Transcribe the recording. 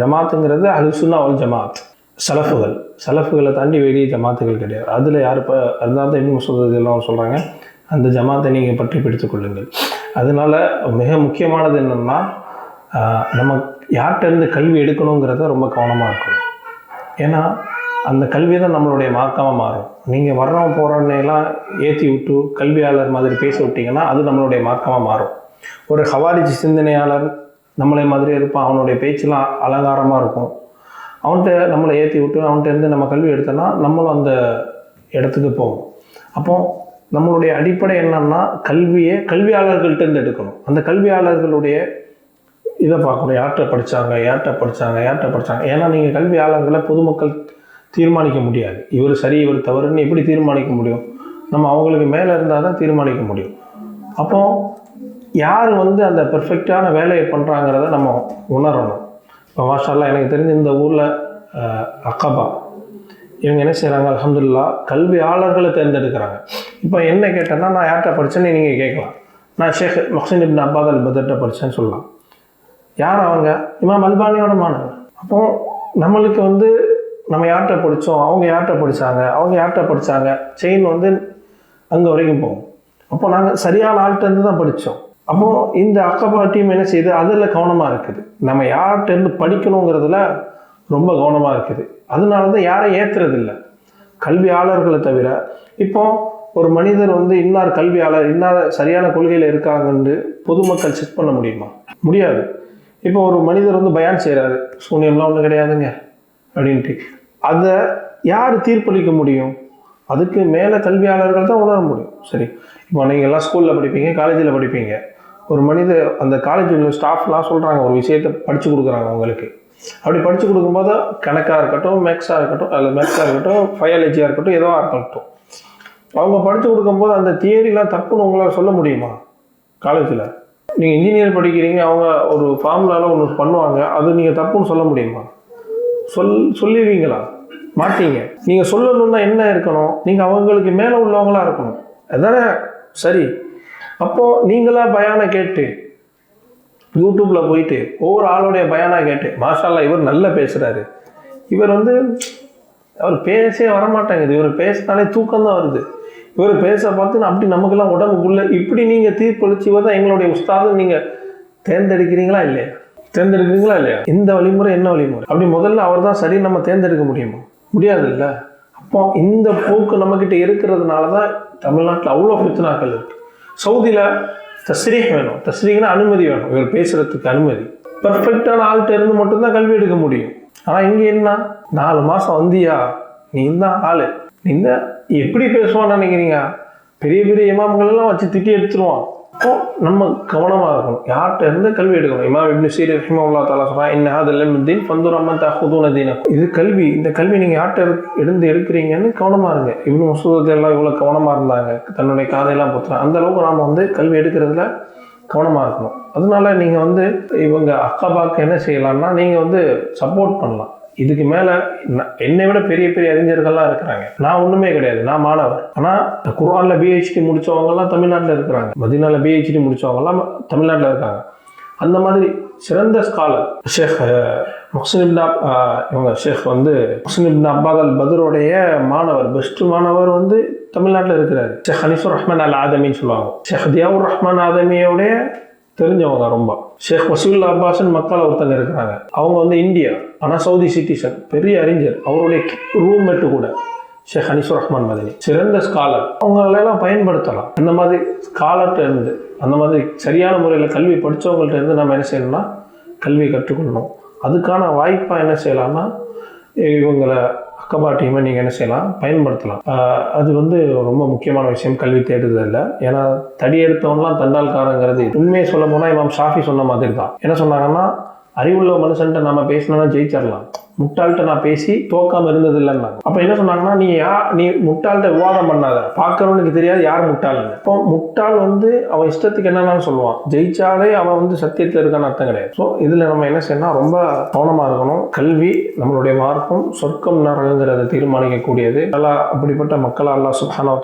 ஜமாத்துங்கிறது அலுசுன்னா அவள் ஜமாத். சலஃபுகள். சலஃபுகளை தாண்டி வெளியே ஜமாத்துகள் கிடையாது. அதில் யார் இப்போ அதனால தான் இன்னும் சொல்கிறது எல்லாம் சொல்கிறாங்க அந்த ஜமாத்தை நீங்கள் பற்றி பிடித்துக் கொள்ளுங்கள். அதனால மிக முக்கியமானது என்னென்னா நம்ம யார்கிட்டேருந்து கல்வி எடுக்கணுங்கிறத ரொம்ப கவனமாக இருக்கணும். ஏன்னா அந்த கல்வி தான் நம்மளுடைய மார்க்கமாக மாறும். நீங்கள் வர்றோம் போகிறவனையெல்லாம் ஏற்றி விட்டு கல்வியாளர் மாதிரி பேச விட்டிங்கன்னா அது நம்மளுடைய மார்க்கமாக மாறும். ஒரு ஹவாரிஜ் சிந்தனையாளர் நம்மளை மாதிரி இருப்பான். அவனுடைய பேச்செல்லாம் அலங்காரமாக இருக்கும். அவன்கிட்ட நம்மளை ஏற்றி விட்டு அவன்கிட்ட இருந்து நம்ம கல்வி எடுத்தோன்னா நம்மளும் அந்த இடத்துக்கு போவோம். அப்போ நம்மளுடைய அடிப்படை என்னன்னா கல்வியை கல்வியாளர்கள்ட்டேருந்து எடுக்கணும். அந்த கல்வியாளர்களுடைய இதை பார்க்கணும். யார்கிட்ட படித்தாங்க யார்கிட்ட படித்தாங்க யார்கிட்ட படித்தாங்க ஏன்னா நீங்கள் கல்வியாளர்களை பொதுமக்கள் தீர்மானிக்க முடியாது. இவர் சரி இவர் தவறுன்னு எப்படி தீர்மானிக்க முடியும்? நம்ம அவங்களுக்கு மேலே இருந்தால் தான் தீர்மானிக்க முடியும். அப்போ யார் வந்து அந்த பெர்ஃபெக்டான வேலையை பண்ணுறாங்கிறத நம்ம உணரணும். இப்போ மாஷால்லாம் எனக்கு தெரிஞ்சு இந்த ஊரில் அக்கபா இவங்க என்ன செய்கிறாங்க அலமதுல்லா கல்வியாளர்களை தேர்ந்தெடுக்கிறாங்க. இப்போ என்ன கேட்டேன்னா நான் யார்கிட்ட படித்தேன்னு நீங்கள் கேட்கலாம். நான் ஷேக் மஹ்சின் இப்னு அப்பாத் அல் பதர்கிட்ட படித்தேன்னு சொல்லலாம். யார் அவங்க? இமாம் அல்பானியோட மாணவர். அப்போ நம்மளுக்கு வந்து நம்ம யார்கிட்ட படித்தோம் அவங்க யார்கிட்ட படித்தாங்க அவங்க யார்கிட்ட படித்தாங்க செயின் வந்து அங்கே வரைக்கும் போகும். அப்போ நாங்கள் சரியான ஆள்கிட்ட இருந்து தான் படித்தோம் அப்போ இந்த அக்கபா டீம் என்ன செய்யுது அதில் கவனமாக இருக்குது. நம்ம யார்கிட்டருந்து படிக்கணுங்கிறதுல ரொம்ப கவனமாக இருக்குது. அதனால தான் யாரையும் ஏற்றுறது இல்லை கல்வியாளர்களை தவிர இப்போ ஒரு மனிதர் வந்து இன்னார் கல்வியாளர் இன்னார் சரியான கொள்கையில் இருக்காங்கன்னு பொதுமக்கள் செக் பண்ண முடியுமா? முடியாது. இப்போ ஒரு மனிதர் வந்து பயான் செய்கிறாரு சூன்யம்லாம் ஒன்றும் கிடையாதுங்க அப்படின்ட்டு. அதை யார் தீர்ப்பளிக்க முடியும்? அதுக்கு மேலே கல்வியாளர்கள் தான் உணர முடியும். சரி இப்போ நீங்கள் எல்லாம் ஸ்கூலில் படிப்பீங்க காலேஜில் படிப்பீங்க. ஒரு மனித அந்த காலேஜில் ஸ்டாஃப்லாம் சொல்கிறாங்க ஒரு விஷயத்தை படித்து கொடுக்குறாங்க உங்களுக்கு அப்படி படித்து கொடுக்கும்போது கணக்காக இருக்கட்டும் மேக்ஸாக இருக்கட்டும் அல்லது மேக்ஸாக இருக்கட்டும் பயாலஜியாக இருக்கட்டும் எதுவாக இருக்கட்டும். அவங்க படித்து கொடுக்கும்போது அந்த தியரிலாம் தப்புன்னு உங்களால் சொல்ல முடியுமா? காலேஜில் நீங்கள் இன்ஜினியர் படிக்கிறீங்க அவங்க ஒரு ஃபார்முலாவில் ஒன்று பண்ணுவாங்க அது நீங்கள் தப்புன்னு சொல்ல முடியுமா? சொல் சொல்லிடுவீங்களா மாட்டீங்க. நீங்கள் சொல்லணும்னா என்ன இருக்கணும்? நீங்கள் அவங்களுக்கு மேலே உள்ளவங்களா இருக்கணும். அதானே? சரி. அப்போது நீங்களா பயானை கேட்டு யூடியூப்பில் போயிட்டு ஒவ்வொரு ஆளுடைய பயானா கேட்டு மாஷால்லா இவர் நல்லா பேசுகிறாரு இவர் வந்து அவர் பேசவே வரமாட்டேங்குது. இவர் பேசினாலே தூக்கம் தான் வருது. இவர் பேச பார்த்து அப்படி நமக்கெல்லாம் உடம்புக்குள்ள இப்படி நீங்கள் தீர்ப்பளிச்சு தான் எங்களுடைய உஸ்தாது நீங்கள் தேர்ந்தெடுக்கிறீங்களா இல்லையா? தேர்ந்தெடுக்கிறீங்களா இல்லையா? இந்த வழிமுறை என்ன வழிமுறை? அப்படி முதல்ல அவர் தான் சரி நம்ம தேர்ந்தெடுக்க முடியுமா? முடியாது இல்லை அப்போ இந்த போக்கு நம்மக்கிட்ட இருக்கிறதுனால தான் தமிழ்நாட்டில் அவ்வளோ பிரச்சனாக்கள் இருக்குது சவுதியில் தஸ்ரீஹ் வேணும். தஸ்ரீக்னா அனுமதி வேணும். இவர் பேசுகிறதுக்கு அனுமதி. பர்ஃபெக்டான ஆள்கிட்ட இருந்து மட்டும்தான் கல்வி எடுக்க முடியும். ஆனால் இங்கே என்ன? நாலு மாதம் வந்தியா? நீ தான் ஆள். நீ எப்படி பேசுவான்னு நினைக்கிறீங்க? பெரிய பெரிய இமாம்கள் எல்லாம் வச்சு திட்டி எடுத்துருவான். அப்போ நம்ம கவனமாக இருக்கணும். யார்கிட்ட இருந்து கல்வி எடுக்கணும்? இமாம் இப்னு சீர் ரஹிமவுல்லா தாலா சொல்கிறான் என்ன அதில் தீன் பந்தூர் அம்மன் தஹுதூன தீன இது கல்வி. இந்த கல்வி நீங்கள் யார்கிட்ட இரு- இருந்து எடுக்கிறீங்கன்னு கவனமாக இருங்க. இப்னு மசூதத்தை எல்லாம் இவ்வளோ கவனமாக இருந்தாங்க. தன்னுடைய காதையெல்லாம் பொறுத்துறாங்க அந்த அளவுக்கு நாம் வந்து கல்வி எடுக்கிறதுல கவனமாக இருக்கணும். அதனால நீங்கள் வந்து இவங்க அக்காபாக்கு என்ன செய்யலாம்னா நீங்கள் வந்து சப்போர்ட் பண்ணலாம். இதுக்கு மேலே என்னை விட பெரிய பெரிய அறிஞர்கள்லாம் இருக்கிறாங்க. நான் ஒன்றுமே கிடையாது. நான் மாணவர். ஆனால் குரானில் பிஹெச்டி முடித்தவங்கலாம் தமிழ்நாட்டில் இருக்கிறாங்க. மதினால பிஹெச்டி முடித்தவங்கலாம் தமிழ்நாட்டில் இருக்காங்க. அந்த மாதிரி சிறந்த ஸ்காலர் ஷேக் முஹ்சின் இவங்க ஷேக் வந்து முஹ்சின் இப்னு அப்பாத் அல் பதருடைய மாணவர். பெஸ்ட் மாணவர் வந்து தமிழ்நாட்டில் இருக்கிறார். ஷேக் ஹனீஃபுர் ரஹ்மான் அல் ஆதமின்னு சொல்லுவாங்க. ஷேக் தியாவுர் ரஹ்மான் ஆதமியோடைய தெரிஞ்சவங்க ரொம்ப. ஷேக் வசூல் அப்பாஸ்ன்னு மக்கள் ஒருத்தங்க இருக்கிறாங்க. அவங்க வந்து இந்தியா ஆனால் சவுதி சிட்டிசன் பெரிய அறிஞர். அவருடைய ரூம்மேட்டு கூட ஷேக் ஹனீஃபுர் ரஹ்மான் மதினி. சிறந்த ஸ்காலர் அவங்களெல்லாம் பயன்படுத்தலாம். அந்த மாதிரி ஸ்காலர்கிட்ட இருந்து அந்த மாதிரி சரியான முறையில் கல்வி படித்தவங்கள்ட்ட இருந்து நம்ம என்ன செய்யணும்னா கல்வி கற்றுக்கொள்ளணும். அதுக்கான வாய்ப்பாக என்ன செய்யலாம்னா இவங்களை பக்கபாட்டையுமே நீங்கள் என்ன செய்யலாம்? பயன்படுத்தலாம். அது வந்து ரொம்ப முக்கியமான விஷயம். கல்வி தேடுறதில்ல ஏன்னா தடி எடுத்தவன்லாம் தண்டால்காரங்கிறது. உண்மையை சொல்ல போனால் இமாம் ஷாஃபி சொன்ன மாதிரி தான் என்ன சொன்னாங்கன்னா அறிவுள்ள மனுஷன்ட்ட நம்ம பேசினோம்னா ஜெயிச்சிடலாம். முட்டாள்கிட்ட நான் பேசி தோக்காமல் இருந்தது இல்லைன்னா அப்போ என்ன சொன்னாங்கன்னா நீ யா நீ முட்டாள்கிட்ட விவாதம் பண்ணாத. பார்க்குறவனுக்கு தெரியாது யார் முட்டாள்னு. இப்போ முட்டாள் வந்து அவன் இஷ்டத்துக்கு என்னென்னு சொல்லுவான். ஜெயிச்சாலே அவன் வந்து சத்தியத்தில் இருக்கான்னு அர்த்தம் கிடையாது. ஸோ இதில் நம்ம என்ன செய்யணும் ரொம்ப கவனமாக இருக்கணும். கல்வி நம்மளுடைய மார்க்கம் சொர்க்கம் நரகங்கிறத தீர்மானிக்கக்கூடியது. நல்லா அப்படிப்பட்ட மக்களால் அல்லாஹ் சுப்ஹானஹு